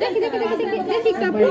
দেখি দেখি দেখি দেখি দেখি কাপড়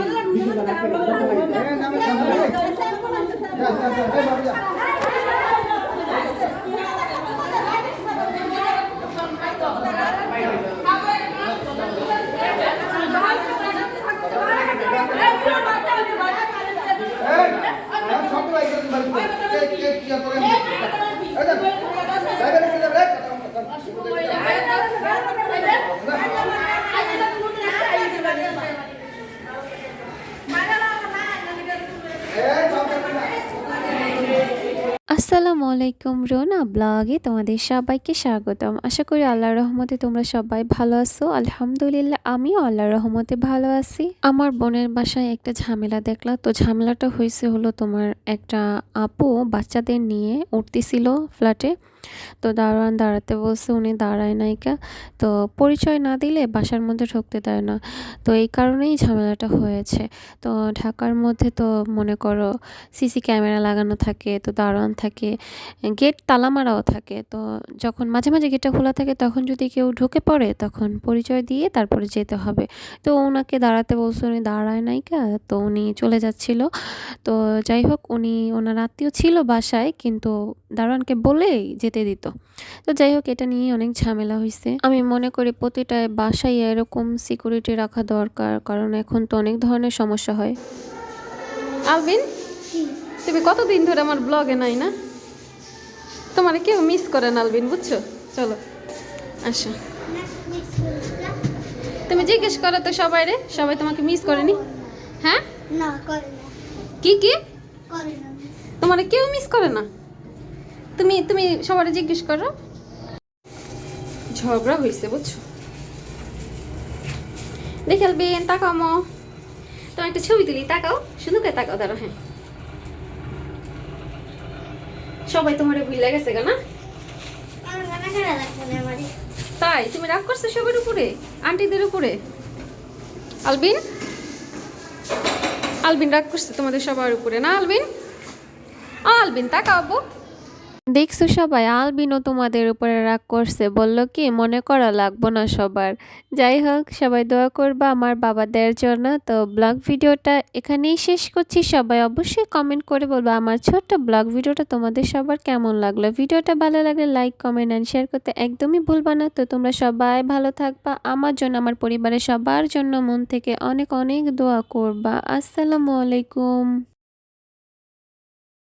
আসসালামু আলাইকুম রোনা ব্লগে তোমাদের সবাইকে স্বাগতম। আশা করি আল্লাহর রহমতে তোমরা সবাই ভালো আছো। আলহামদুলিল্লাহ, আমিও আল্লাহর রহমতে ভালো আছি। আমার বোনের বাসায় একটা ঝামেলা দেখলা। তো ঝামেলাটা হয়েছে হলো তোমার একটা আপু বাচ্চাদের নিয়ে উঠতেছিল ফ্ল্যাটে তো দারোয়ান দাঁড়াতে বলছে, উনি দাঁড়ায় নায়িকা তো পরিচয় না দিলে বাসার মধ্যে ঢুকতে দেয় না। তো এই কারণেই ঝামেলাটা হয়েছে। তো ঢাকার মধ্যে তো মনে করো সিসি ক্যামেরা লাগানো থাকে, তো দারোয়ান থাকে, গেট তালা মারাও থাকে। তো যখন মাঝে মাঝে গেটটা খোলা থাকে, তখন যদি কেউ ঢুকে পড়ে, তখন পরিচয় দিয়ে তারপরে যেতে হবে। তো ওনাকে দাঁড়াতে বলছে, উনি দাঁড়ায় নায়িকা তো উনি চলে যাচ্ছিল। তো যাই হোক, উনি, ওনার আত্মীয় ছিল বাসায়, কিন্তু দারোয়ানকে বলেই যেতে দিত। তো যাই হোক এটা নিয়ে অনেক ঝামেলা হয়েছে আমি মনে করি প্রতিটা বাসায় এরকম সিকিউরিটি রাখা দরকার কারণ এখন তো অনেক ধরনের সমস্যা হয়। আলবিন তুমি কতদিন ধরে আমার ব্লগে নাই না? তোমার কেউ মিস করে না আলবিন বুঝছ? চলো আসো। তুমি জিজ্ঞেস করো তো সবাই রে সবাই তোমাকে মিস করেনি? হ্যাঁ? না করে না। কি কি? করে না তোমার কেউ মিস করে না? তুমি তুমি সবাই জিজ্ঞেস করো। ঝগড়া হয়েছে বুঝছ? দেখে আলবিন তাকাও মো। তোমার একটা ছবি তুলি তাকাও শুধু করে তাকাও দাঁড়ো হ্যাঁ। সবাই তোমার ভুলে গেছে গা না? তাই তুমি রাগ করছ সবার উপরে আন্টিদের উপরে? আলবিন? আলবিন রাগ করছে তোমাদের সবার উপরে না আলবিন? আলবিন তাকাও আব্বু। দেখছ সবাই, আলবিনও তোমাদের উপরে রাগ করছে, বলল কি, মনে করা লাগবো না সবার। যাই হোক, সবাই দোয়া করবা আমার বাবাদের জন্য। তো ব্লগ ভিডিওটা এখানেই শেষ করছি। সবাই অবশ্যই কমেন্ট করে বলব আমার ছোট্ট ব্লগ ভিডিওটা তোমাদের সবার কেমন লাগল। ভিডিওটা ভালো লাগলে লাইক কমেন্ট অ্যান্ড শেয়ার করতে একদমই ভুলবা না। তো তোমরা সবাই ভালো থাকবা। আমার জন্য, আমার পরিবারের সবার জন্য মন থেকে অনেক অনেক দোয়া করবা। আসসালামু আলাইকুম।